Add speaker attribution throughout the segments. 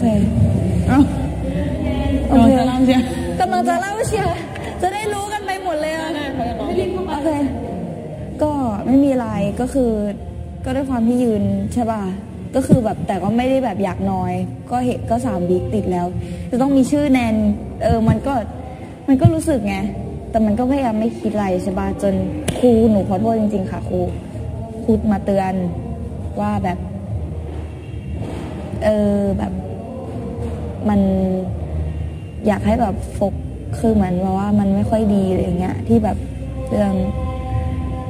Speaker 1: เค
Speaker 2: เอ้า
Speaker 1: โอเค
Speaker 2: กำลังจะเล่าเชียว
Speaker 1: กำลังจะเล่าเชียร์จะได้รู้กันไปหมดเลยอะ
Speaker 2: ได้เขาจะบอก
Speaker 1: โอเค ก็ไม่มีอะไรก็คือ ก็ด้วยความที่ยืนใช่ป่ะก็คือแบบแต่ก็ไม่ได้แบบอยากน้อย ก็เห็นก็สามบิ๊กติดแล้ว จะต้องมีชื่อแนนเออมันก็มันก็รู้สึกไงแต่มันก็พยายามไม่คิดอะไรใช่ป่ะจนครูหนูขอโทษจริง ๆ ค่ะครูครูมาเตือนว่าแบบ เออแบบ มันอยากให้แบบโฟกคือเหมือนว่าว่ามันไม่ค่อยดีอะไรอย่างเงี้ยที่แบบเรื่อง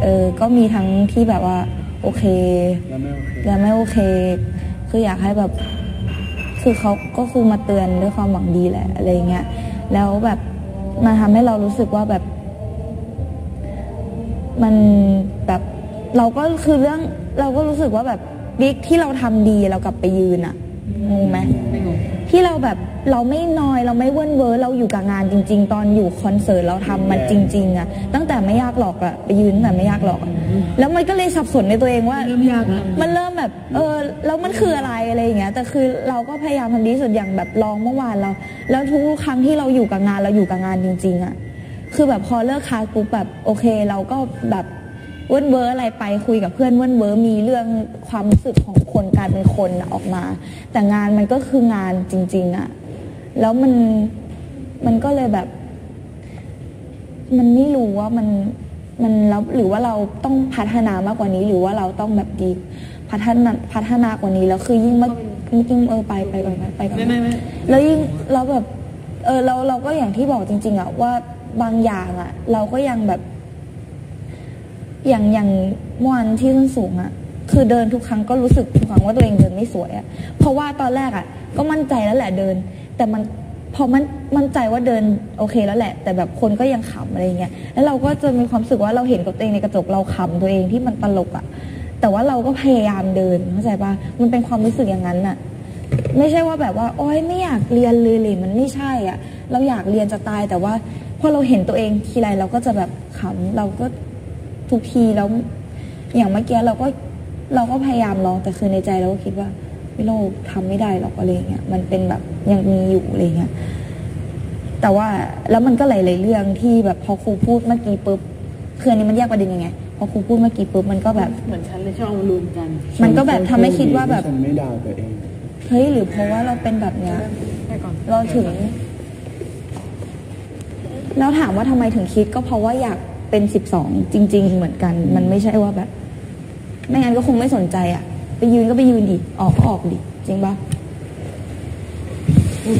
Speaker 1: เออก็มีทั้งที่แบบว่าโอเค
Speaker 3: แล้วไม่โอเค
Speaker 1: และไม่โอเค คืออยากให้แบบ คือเขาก็คือมาเตือนด้วยความหวังดีแหละอะไรอย่างเงี้ยแล้วแบบมันทำให้เรารู้สึกว่าแบบ มันแบบเราก็คือเรื่องเราก็รู้สึกว่าแบบบิ๊กที่เราทำดีเรากลับไปยืนอะงงไหม
Speaker 2: ไม่งง
Speaker 1: ที่เราแบบเราไม่นอยเราไม่เว้นเว้อเราอยู่กับงานจริง ๆ ตอนอยู่คอนเสิร์ตเราทำมันจริงๆอะตั้งแต่ไม่ยากหรอกอะไปยืนตั้งแต่ไม่ยากหรอกอะแล้วมันก็เลยสับสนในตัวเองว่า
Speaker 2: เริ่มยากแล้ว
Speaker 1: มันเริ่มแบบเออแล้วมันคืออะไรอะไรอย่างเงี้ยแต่คือเราก็พยายามทำดีที่สุดอย่างแบบลองเมื่อวานเรา แล้วทุกครั้งที่เราอยู่กับงานเราอยู่กับงานจริง ๆอะคือแบบพอเลิกคลาสปุ๊บแบบโอเค เราก็แบบ เว้นเวอร์อะไรไปคุยกับเพื่อนเว้นเวอร์มีเรื่องความรู้สึกของคนการเป็นคนออกมา แต่งานมันก็คืองานจริง ๆอะแล้วมันมันก็เลยแบบ มันไม่รู้ว่ามันมันแล้วหรือว่าเราต้องพัฒนามากกว่านี้ หรือว่าเราต้องแบบดีพัฒนาพัฒนากว่านี้แล้วคือยิ่งเมื่อยิ่งเออไปไปก่อนไปไปก่อน
Speaker 2: ไม่ไม่ไม่
Speaker 1: แล้วยิ่งเราแบบ เออเราเราก็อย่างที่บอกจริง ๆอะว่าบางอย่างอะเราก็ยังแบบ อย่างอย่างเมื่อวันที่ส้นสูงอะคือเดินทุกครั้งก็รู้สึกทุกครั้งว่าตัวเองเดินไม่สวยอะเพราะว่าตอนแรกอะก็มั่นใจแล้วแหละเดิน แต่มันพอมันมั่นใจว่าเดินโอเคแล้วแหละ แต่แบบคนก็ยังขำอะไรเงี้ยแล้วเราก็จะมีความรู้สึกว่าเราเห็นกับตัวเองในกระจกเราขำตัวเองที่มันตลกอะแต่ว่าเราก็พยายามเดินเข้าใจปะมันเป็นความรู้สึกอย่างนั้นอะไม่ใช่ว่าแบบว่าโอ๊ยไม่อยากเรียนเลยเลยมันไม่ใช่อะเราอยากเรียนจะตายแต่ว่าพอเราเห็นตัวเองทีไรเราก็จะแบบขำเราก็ ทุกทีแล้วอย่างเมื่อกี้เราก็เราก็พยายามลองแต่คือในใจเราก็คิดว่าไม่เราทำไม่ได้หรอกอะไรเงี้ยมันเป็นแบบยังมีอยู่อะไรเงี้ยแต่ว่าแล้วมันก็หลายๆเรื่องที่แบบพอครูพูดเมื่อกี้ปุ๊บคืออันนี้มันแยกประเด็นยังไงพอครูพูดเมื่อกี้ปุ๊บมันก็แบบ
Speaker 2: เหมือนฉันเลยชอบเอามารวมกัน
Speaker 1: มันก็แบบทำให้คิดว่าแบบ
Speaker 3: ฉันไม่ด่าตัวเอง
Speaker 1: เฮ้ยหรือเพราะว่าเราเป็นแบบเนี้ย
Speaker 2: ไปก่อน
Speaker 1: เราถึงแล้วถามว่าทำไมถึงคิดก็เพราะว่าอยาก เป็นสิบสองจริง ๆ เหมือนกัน มันไม่ใช่ว่าแบบ ไม่งั้นก็คงไม่สนใจอะไปยืนก็ไปยืนดิออกก็ออกดิจริงปะ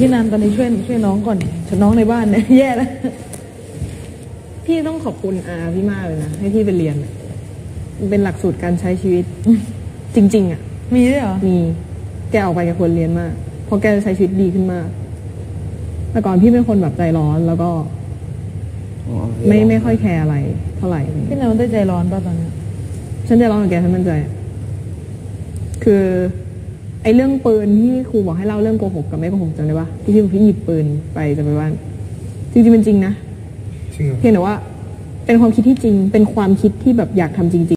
Speaker 2: พี่นันตอนนี้ช่วยช่วยน้องก่อนช่วยน้องในบ้านเนี่ยแย่แล้วพี่ต้องขอบคุณอาพี่มากเลยนะให้พี่ไปเรียนอะมันเป็นหลักสูตรการใช้ชีวิต จริง ๆ อะ
Speaker 1: มีด้วยเหรอ
Speaker 2: มีแกออกไปแกควรเรียนมากเพราะแกจะใช้ชีวิตดีขึ้นมากแต่ก่อนพี่เป็นคนแบบใจร้อนแล้วก็
Speaker 3: อ๋อ
Speaker 2: ไม่ไม่ค่อยแคร์อะไร เท่าไหร่
Speaker 1: พี่นันได้ใจร้อนป่ะตอนนี้
Speaker 2: ฉันใจร้อนกับแกฉันมั่นใจ คือไอ้เรื่องปืนที่ครูบอกให้เล่าเรื่องโกหกกับไม่โกหกจำได้ปะที่พี่พี่หยิบปืนไปจะไปบ้านจริงๆเป็นจริงนะ
Speaker 3: จริงเหรอ
Speaker 2: เพียงแต่ว่า เป็นความคิดที่จริง เป็นความคิดที่แบบอยากทำจริง ๆ